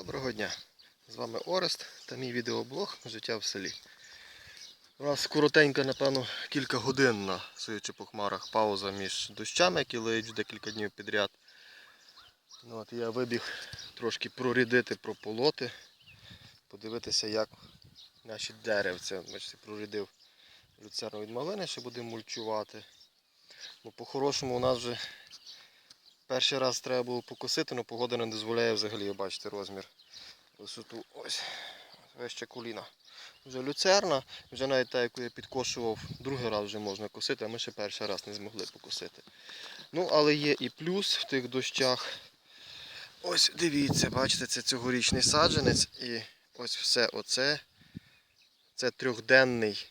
Доброго дня! З вами Орест та мій відеоблог Життя в селі. У нас коротенька, напевно, кілька годин, суючи по хмарах, пауза між дощами, які лиють вже декілька днів підряд. Ну, от я вибіг трошки прорідити, прополоти, подивитися, як наші деревця. Бачите, прорідив люцерну від малини, що будемо мульчувати. Бо по-хорошому у нас вже перший раз треба було покосити, але погода не дозволяє взагалі бачити розмір висоту. Ось, вище коліна. Вже люцерна, вже навіть та, яку я підкошував, другий раз вже можна косити, а ми ще перший раз не змогли покосити. Ну, але є і плюс в тих дощах. Ось дивіться, бачите, це цьогорічний саджанець і ось все оце. Це трьохденний,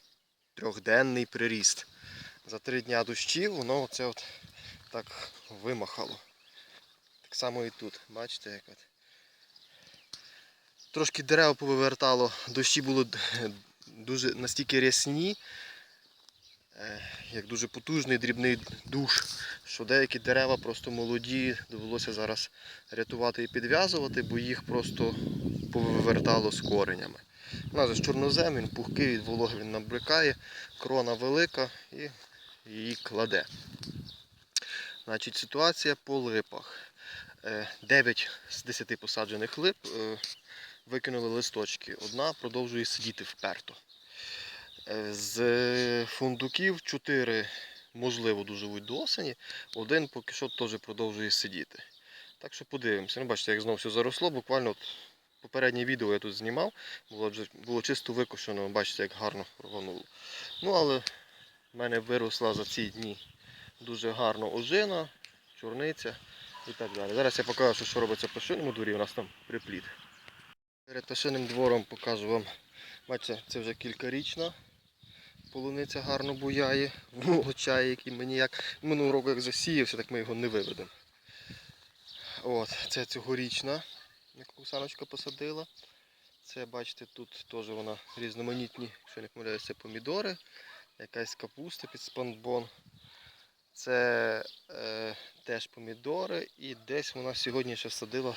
трьохденний приріст. За три дня дощів воно оце от так вимахало. Так само і тут, бачите, як от. Трошки дерева повивертало, дощі були дуже настільки рясні, е, як дуже потужний дрібний душ, що деякі дерева просто молоді, довелося зараз рятувати і підв'язувати, бо їх просто повивертало з коренями. У нас же чорнозем, він пухкий, від вологи він набрикає, крона велика і її кладе. Значить, ситуація по липах. 9 з 10 посаджених лип е, викинули листочки. Одна продовжує сидіти вперто. Е, З фундуків 4, можливо, доживуть до осені, один поки що теж продовжує сидіти. Так що подивимося. Ну, бачите, як знову все заросло. Буквально от попереднє відео я тут знімав, було, було чисто викошено, бачите, як гарно рвануло. Ну, але в мене виросла за ці дні дуже гарно ожина, чорниця і так далі. Зараз я покажу, що робиться по шинному дворі, у нас там припліт. Перед пташиним двором покажу вам, бачите, це вже кількарічна. Полуниця гарно буяє, молочає, який мені як минулого року як засіявся, так ми його не виведемо. От, це цьогорічна, яку Оксаночка посадила. Це, бачите, тут теж вона різноманітні, якщо не помиляюся, помідори, якась капуста під спанбон. Це е, теж помідори і десь вона сьогодні ще садила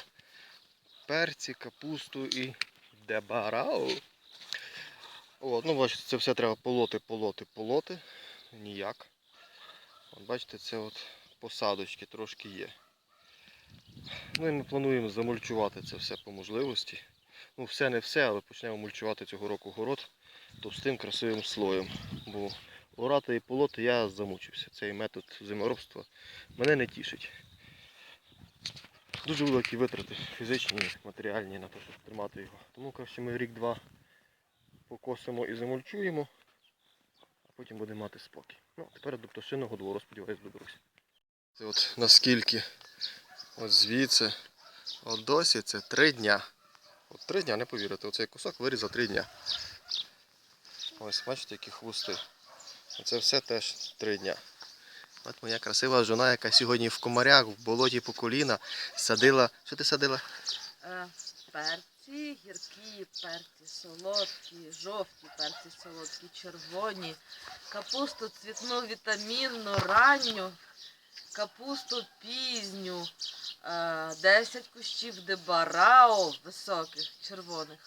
перці, капусту і дебарау. От, ну бачите, це все треба полоти, полоти, полоти. Ніяк. От, бачите, це от посадочки трошки є. Ну і ми плануємо замульчувати це все по можливості. Ну, все не все, але почнемо мульчувати цього року город товстим красивим слоєм. Бо орати і полоти я замучився. Цей метод зиморобства мене не тішить. Дуже великі витрати фізичні, матеріальні на те, щоб тримати його. Тому краще ми рік-два покосимо і замульчуємо, а потім будемо мати спокій. Ну, тепер до пташиного двору, сподіваюсь, доберуся. Це от наскільки от звідси, от досі це три дня. От три дня, не повірите, оцей кусок виріс за три дня. Ось, бачите, які хвости. Оце все теж три дня. От моя красива жона, яка сьогодні в комарях, в болоті по коліна, садила. Що ти садила? Е, Перці, гіркі, перці солодкі, жовті, перці солодкі, червоні, капусту цвітну вітамінну, ранню, капусту пізню, е, 10 кущів дебарао високих, червоних.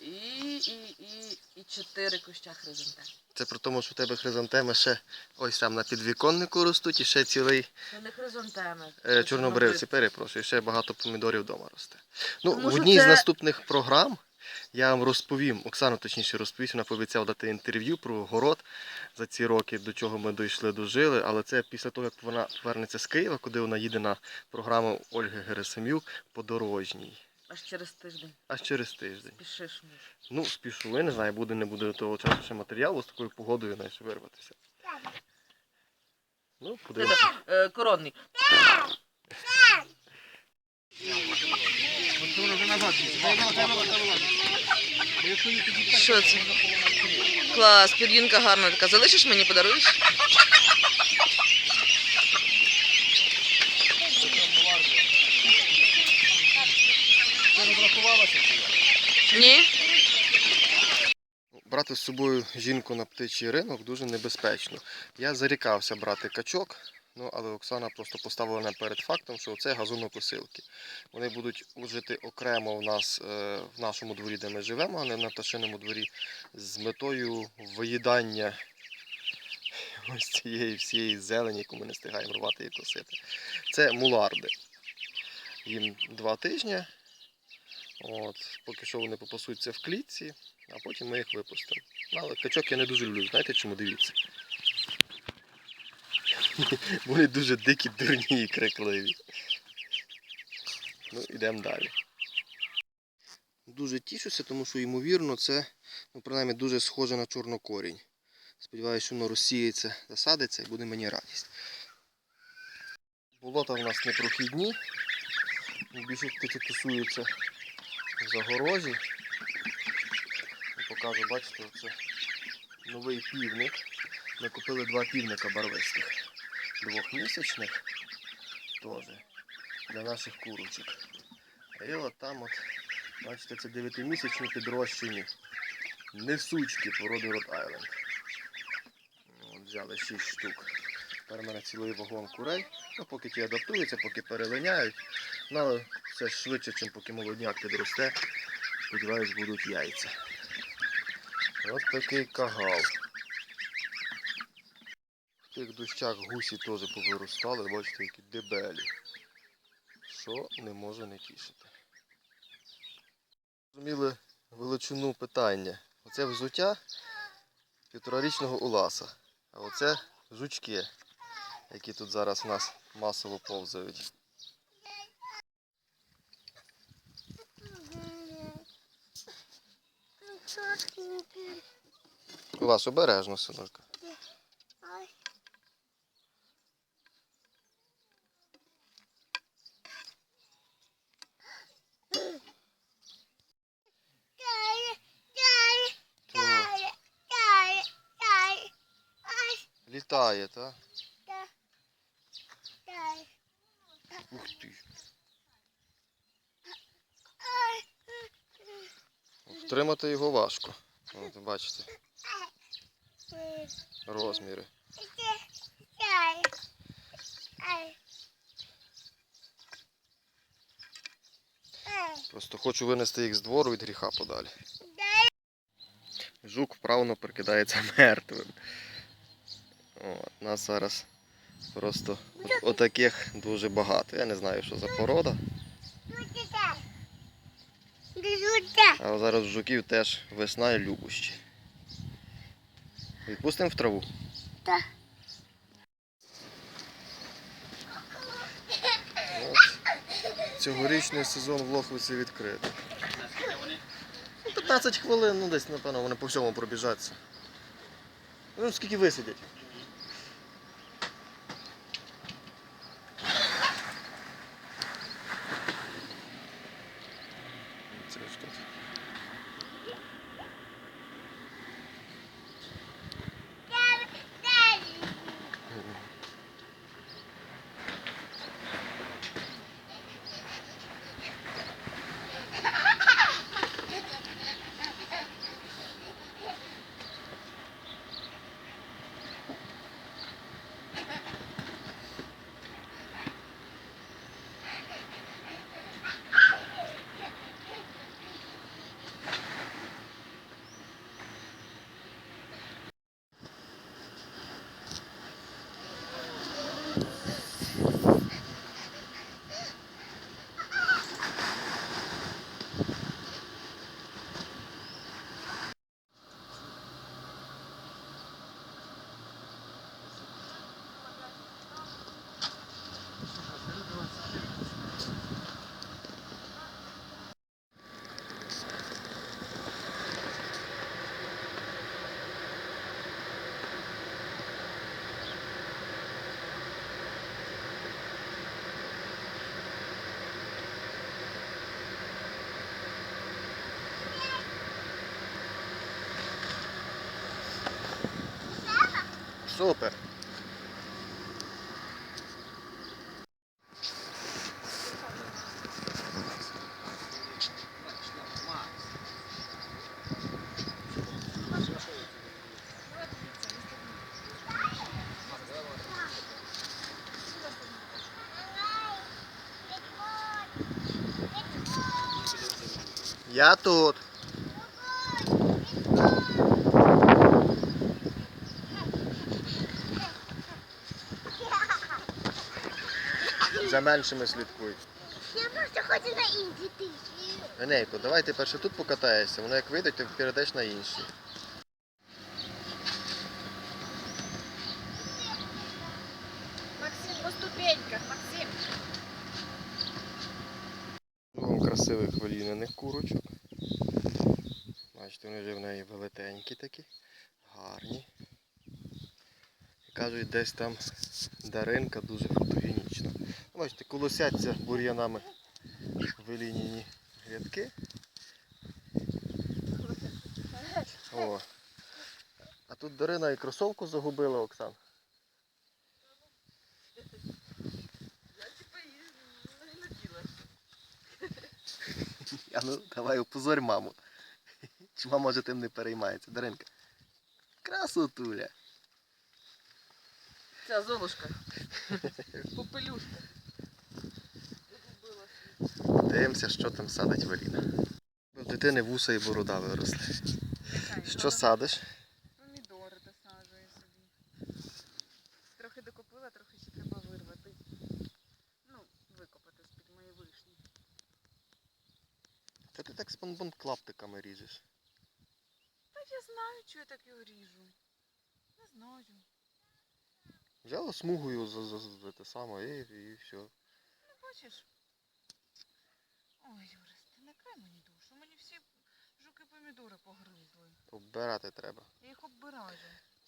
І, і, і, і 4 куща хризантем. Це про тому, що у тебе хризантеми ще ось там на підвіконнику ростуть і ще цілий Це не хризантеми. е, чорнобривці, перепрошую, ще багато помідорів вдома росте. Ну, Тому в одній з наступних програм я вам розповім, Оксана точніше розповість, вона пообіцяла дати інтерв'ю про город за ці роки, до чого ми дійшли, дожили. Але це після того, як вона повернеться з Києва, куди вона їде на програму Ольги Герасимюк подорожній. Аж через тиждень. Аж через тиждень. Пішиш муж. Ну, спішу, я не знаю, буде не буде до того часу ще матеріалу з такою погодою знаєш, вирватися. Ну, подивимося. Е, коронний. Що це? Клас, підвінка гарна така. Залишиш мені, подаруєш? Ти розрахувалася? Ні? Брати з собою жінку на птичий ринок дуже небезпечно. Я зарікався брати качок, Ну, але Оксана просто поставила мене перед фактом, що це газонокосилки. Вони будуть жити окремо в нас е, в нашому дворі, де ми живемо, а не на пташиному дворі, з метою виїдання ось цієї всієї зелені, яку ми не встигаємо рвати і косити. Це муларди. Їм два тижні. От, поки що вони попасуться в клітці, а потім ми їх випустимо. Ну, Але качок я не дуже люблю. Знаєте чому дивіться? Вони дуже дикі, дурні і крикливі. Ну, йдемо далі. Дуже тішуся, тому що, ймовірно, це, ну, принаймні, дуже схоже на чорнокорінь. Сподіваюся, воно розсіється, засадиться і буде мені радість. Болота в нас непрохідні. Більше птиці тусуються Я покажу, бачите, це новий півник. Ми купили два півника барвистих. Двохмісячних теж для наших курочок. І от там от, бачите, це дев'ятимісячні підрощені несучки породи Род Айленд. Взяли 6 штук. Тепер у мене цілий вагон курей. Ну, поки ті адаптуються, поки перелиняють. Ну, але все швидше, ніж поки молодняк підросте. Сподіваюсь, будуть яйця. Ось такий кагал. В тих дощах гусі теж повиростали, бачите, які дебелі. Що не може не тішити. Зрозуміли величину питання. Оце взуття півторарічного уласа. А оце жучки, які тут зараз у нас масово повзають. Улас, обережно, синочка. Літає, так? Ух ти. Втримати його важко. От, бачите, розміри. Просто хочу винести їх з двору від гріха подалі. Жук вправно прикидається мертвим. От, нас зараз просто отаких дуже багато. Я не знаю, що за порода. Але зараз жуків теж весна і любощі. Відпустимо в траву. Так. От. Цьогорічний сезон в Лохвиці відкритий. Ну, 15 хвилин, ну десь, напевно, вони по всьому пробіжаться. Ну, скільки висидять? Супер. Я тут. Меншими слідкуй. Я просто хочу на інші тисячі. Енейко, давай ти перше тут покатаєшся, воно як вийде, ти перейдеш на інші. Максим, по ступеньках, Максим. Вам красивих волінених курочок. Бачите, вони вже в неї велетенькі такі, гарні. І кажуть, десь там даринка дуже фотогенічна. Бачите, колосяться бур'янами виліняні грядки. О. А тут Дарина і кросовку загубила, Оксан. А ну давай опозорь маму. Чи мама вже тим не переймається? Даринка. Красотуля. Ця золушка. Попелюшка. Дивимося, що там садить Валіна. В дитини вуса і борода виросли. Що садиш? Помідори досаджую собі. Трохи докупила, трохи ще треба вирвати. Ну, викопати з-під моєї вишні. Та ти так з бонбон клаптиками ріжеш. Так я знаю, що я так його ріжу. Не знаю. Взяла смугою за, за, за те саме і, і все. Ну, бачиш. Ой, Юрис, ти не край мені душу. Мені всі жуки помідори погризли. Оббирати треба. Я їх оббираю.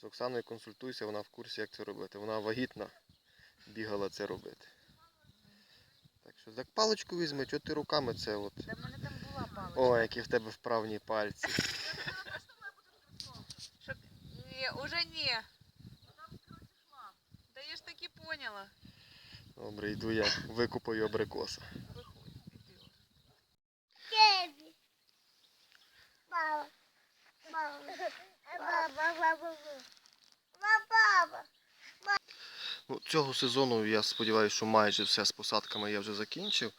З Оксаною консультуйся, вона в курсі, як це робити. Вона вагітна, бігала це робити. Так що так паличку візьми, чого ти руками це от. Де в мене там була паличка. О, які в тебе вправні пальці. Щоб... Ні, уже ні. Та я ж таки поняла. Добре, йду я викупаю абрикоса. Баба. Ну, цього сезону я сподіваюся, що майже все з посадками я вже закінчив.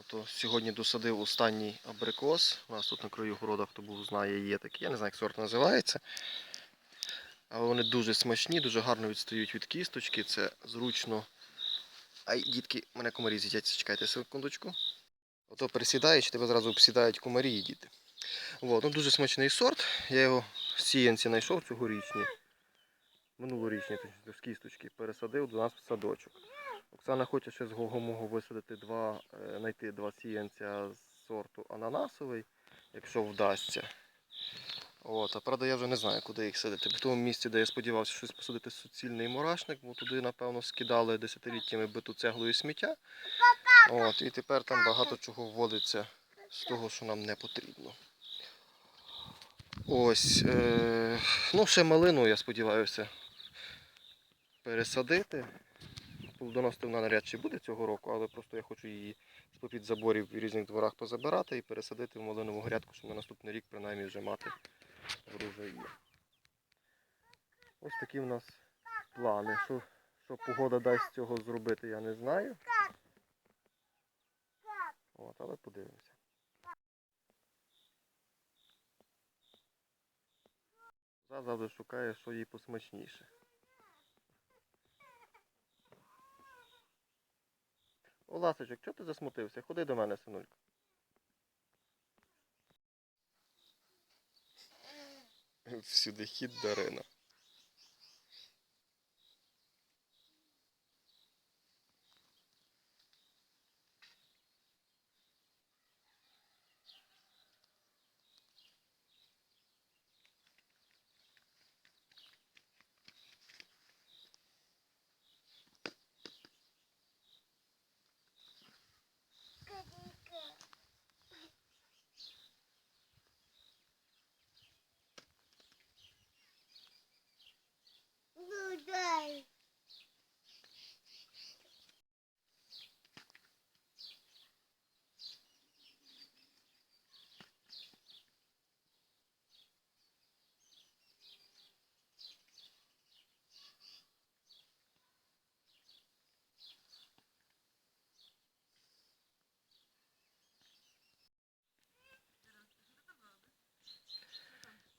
Ото сьогодні досадив останній абрикос. У нас тут на краю города, хто був знає, є такий. Я не знаю, як сорт називається. Але вони дуже смачні, дуже гарно відстають від кісточки. Це зручно. Ай, дітки, мене комарі з'їдять, чекайте секундочку. Ото присідаєш, тебе зразу обсідають комарі і діти. От, ну, дуже смачний сорт. Я його в сіянці знайшов цьогорічні. Минулорічні з кісточки пересадив до нас в садочок. Оксана хоче ще з гого-мого висадити два, е, знайти два сіянця з сорту ананасовий, якщо вдасться. От, а правда, я вже не знаю, куди їх садити. В тому місці, де я сподівався щось посадити суцільний мурашник, бо туди, напевно, скидали десятиліттями биту цеглою сміття. От, і тепер там багато чого вводиться з того, що нам не потрібно. Ось. Е, ну, ще малину, я сподіваюся, пересадити. Плодоносити вона навряд чи буде цього року, але просто я хочу її з попід заборів в різних дворах позабирати і пересадити в малинову грядку, щоб на наступний рік принаймні вже мати врожаї. Ось такі в нас плани. Що, що погода дасть цього зробити, я не знаю. От, але подивимося. Завжди шукає, що їй посмачніше. О, ласочок, чого ти засмутився? Ходи до мене, синулька. Всюди хід Дарина.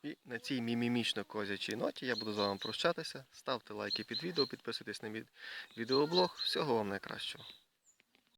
І на цій мімімічно козячій ноті я буду з вами прощатися. Ставте лайки під відео, підписуйтесь на мій відеоблог. Всього вам найкращого.